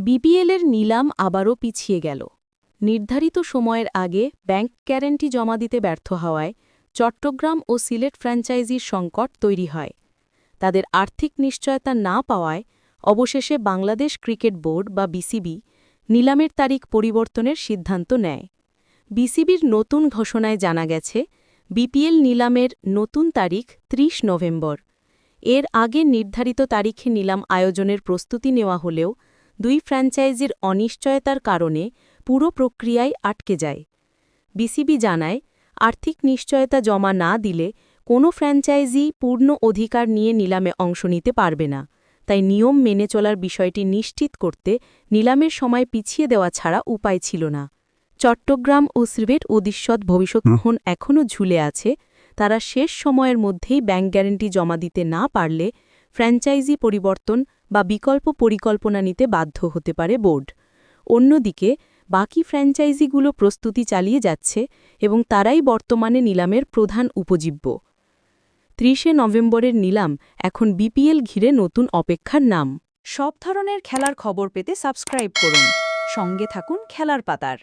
বিপিএলের নিলাম আবারও পিছিয়ে গেল। নির্ধারিত সময়ের আগে ব্যাংক গ্যারান্টি জমা দিতে ব্যর্থ হওয়ায় চট্টগ্রাম ও সিলেট ফ্র্যাঞ্চাইজির সংকট তৈরি হয়। তাদের আর্থিক নিশ্চয়তা না পাওয়ায় অবশেষে বাংলাদেশ ক্রিকেট বোর্ড বা বিসিবি নিলামের তারিখ পরিবর্তনের সিদ্ধান্ত নেয়। বিসিবির নতুন ঘোষণায় জানা গেছে, বিপিএল নিলামের নতুন তারিখ ৩০ নভেম্বর। এর আগে নির্ধারিত তারিখে নিলাম আয়োজনের প্রস্তুতি নেওয়া হলেও দুই ফ্র্যাঞ্চাইজির অনিশ্চয়তার কারণে পুরো প্রক্রিয়ায় আটকে যায়। বিসিবি জানায় আর্থিক নিশ্চয়তা জমা না দিলে কোনো ফ্র্যাঞ্চাইজি পূর্ণ অধিকার নিয়ে নিলামে অংশ নিতে পারবে না। তাই নিয়ম মেনে চলার বিষয়টি নিশ্চিত করতে নিলামের সময় পিছিয়ে দেওয়া ছাড়া উপায় ছিল না। চট্টগ্রাম ও সিলেট উদিশ্বত ভবিষ্যৎমোহন এখনও ঝুলে আছে। তারা শেষ সময়ের মধ্যেই ব্যাংক গ্যারান্টি জমা দিতে না পারলে ফ্র্যাঞ্চাইজি পরিবর্তন বা বিকল্প পরিকল্পনা নিতে বাধ্য হতে পারে বোর্ড। অন্যদিকে, বাকি ফ্র্যাঞ্চাইজিগুলো প্রস্তুতি চালিয়ে যাচ্ছে এবং তারাই বর্তমানে নিলামের প্রধান উপজীব্য। ত্রিশে নভেম্বরের নিলাম, এখন বিপিএল ঘিরে নতুন অপেক্ষার নাম। সব ধরনের খেলার খবর পেতে সাবস্ক্রাইব করুন। সঙ্গে থাকুন খেলার পাতার।